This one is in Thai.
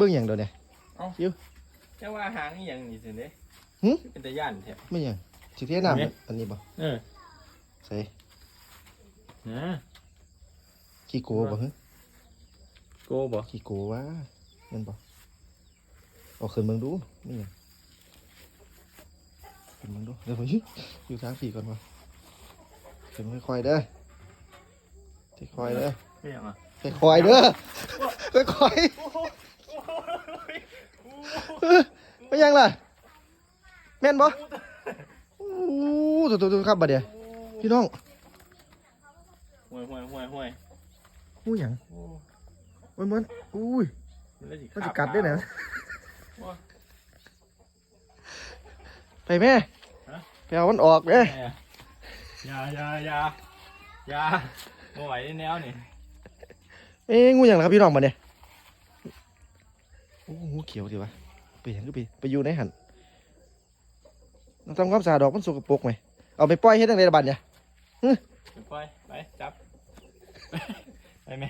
เบิ่งหยังเดี๋ยวนี้แต่ว่าหางอีหยังนี่สิเด้หึเป็นตะย่านแท้ไม่หยังสิเทน้ำเนี่ยอันนี้บ่เออใส่นะขี้โกบ่ฮะโกบ่ขี้โกวะแม่นบ่เอาขึ้นเบิ่งดูนี่หยังขึ้นเบิ่งดูเดี๋ยวผมอยู่ทางผีก่อนวะขึ้นค่อยๆเด้อค่อยๆเด้อไม่หยังอะค่อยๆเด้อค่อยๆ เออไม่ยังล่ะ แม่นบ่โอ้ตัวตัวตัวครับบัดเดียวพี่น้องห่วยห่วยห่วยห่วยหูหยังโอ้โอ้ยมันอุ้ยมันเลยสิมันจะกัดได้ไหนะโอ้ไปแม่ฮะไปเอามันออกเด้อแม่อย่าอย่าอย่าอย่าบ่ไหวแนวนี่เอ้ยงูหยังล่ะครับพี่น้องบัดเดียวโอ้งูเขียวดีวะ ไปหยังก็ไปไปอยู่ในหันต้องทำความสะอาดดอกมันสกปรกไหมเอาไปปล่อยให้ตั้งในระบาดเนี่ยไปปล่อยไปจับ ไปแม่